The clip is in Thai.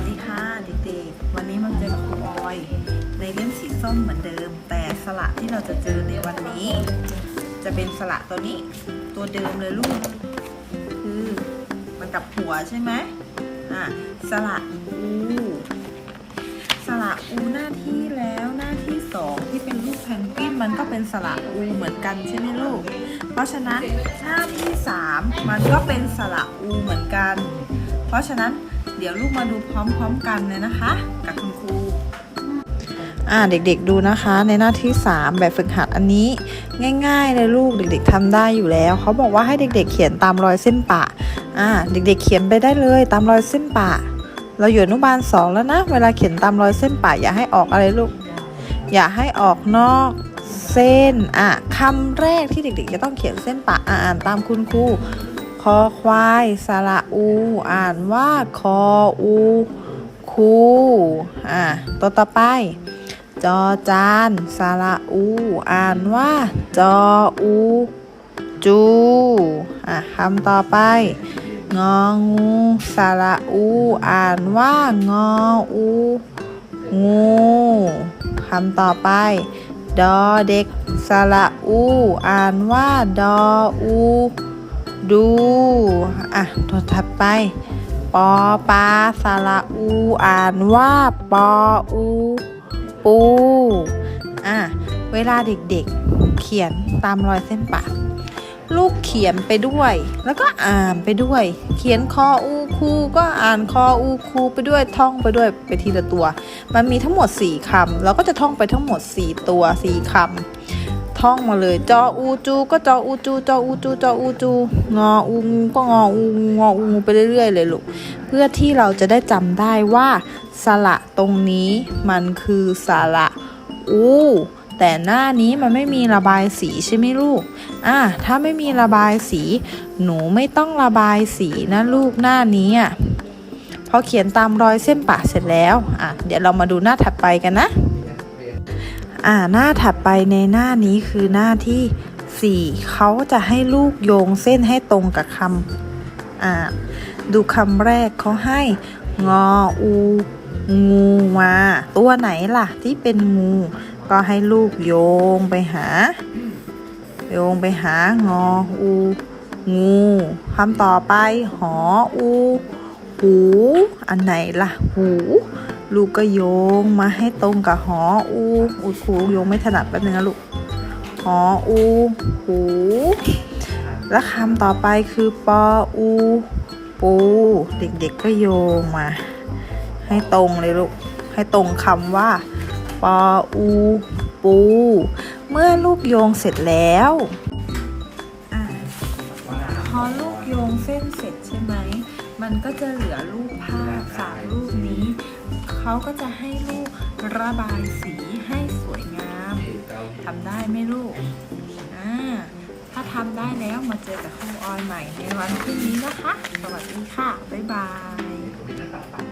วัสดีค่ะเด็กๆ วันนี้มาเจอกับครูออย ในเล่มสีส้มเหมือนเดิม แต่สระที่เราจะเจอในวันนี้ จะเป็นสระตัวนี้ตัวเดิมเลยลูก คือมันกับหัวใช่ไหมอะสระอูสระอูหน้าที่แล้วหน้าที่สองที่เป็นรูปแพนกวินมันก็เป็นสระอูเหมือนกันใช่ไหมลูก เพราะฉะนั้นหน้าที่สามมันก็เป็นสระอูเหมือนกัน เพราะฉะนั้นเดี๋ยวลูกมาดูพร้อมๆกันเลยนะคะ กับคุณครูอ่าเด็กๆดูนะคะในหน้าที่ 3 แบบฝึกหัดอันนี้ ง่ายๆเลยลูกเด็ก ๆทำได้อยู่แล้ว เขาบอกว่าให้เด็ก ๆ เขียนตามรอยเส้นปะอ่าเด็ก ๆ เขียนไปได้เลยตามรอยเส้นปะ เราอยู่อนุบาลสองแล้วนะ เวลาเขียนตามรอยเส้นปะอย่าให้ออกอะไรลูก อย่าให้ออกนอกเส้นอะคำแรกที่เด็ก ๆ จะต้องเขียนเส้นปะอ่านตามคุณครู คอควายสระอู อ่านว่าคออูคูอะตัวต่อไป จอจานสระอู อ่านว่า จออูจูอะคำต่อไป งองูสระอู อ่านว่างออูงูคำต่อไป ดอเด็กสระอู อ่านว่า ดออู ดู อะ ตัวถัดไป ปอปลาสระอู อ่านว่าปออู ปู อะ เวลาเด็กๆ เขียนตามรอยเส้นปะลูกเขียนไปด้วย แล้วก็อ่านไปด้วย เขียนคออูคูก็อ่านคออูคูไปด้วยท่องไปด้วยไปทีละตัว มันมีทั้งหมด 4คำเราก็จะท่องไปทั้งหมด 4 ตัว 4คำ ท่องมาเลย จออูจู ก็จออูจู จออูจู จออูจู งออูงูก็งออูงูงออูงูไปเรื่อยๆเลยลูก เพื่อที่เราจะได้จำได้ว่าสระตรงนี้มันคือสระอูแต่หน้านี้มันไม่มีระบายสีใช่ไหมลูก อะถ้าไม่มีระบายสี หนูไม่ต้องระบายสีนะลูกหน้านี้อะพอเขียนตามรอยเส้นปะเสร็จแล้ว อะ เดี๋ยวเรามาดูหน้าถัดไปกันนะ อ่าหน้าถัดไปในหน้านี้คือหน้าที่ 4เขาจะให้ลูกโยงเส้นให้ตรงกับคำอ่าดูคำแรกเขาให้งออูงูมาตัวไหนล่ะที่เป็นงู ก็ให้ลูกโยงไปหา โยงไปหางออูงูคำต่อไปหออู หู อันไหนล่ะ หู ลูกก็โยงมาให้ตรงกับหออูอุดหูโยงไม่ถนัดแป๊บนึงนะลูกหออูหูแล้วคำต่อไปคือปออูปูเด็กๆก็โยงมา ให้ตรงเลยลูกให้ตรงคำว่าปออูปู เมื่อลูกโยงเสร็จแล้วพอลูกโยงเส้นเสร็จใช่ไหมมันก็จะเหลือรูปภาพสามรูปนี้ เขาก็จะให้ลูกระบายสีให้สวยงามทำได้ไหมลูกอ่าถ้าทำได้แล้วมาเจอกับครูออยใหม่ในวันพรุ่งนี้นะคะ สวัสดีค่ะ บ๊ายบาย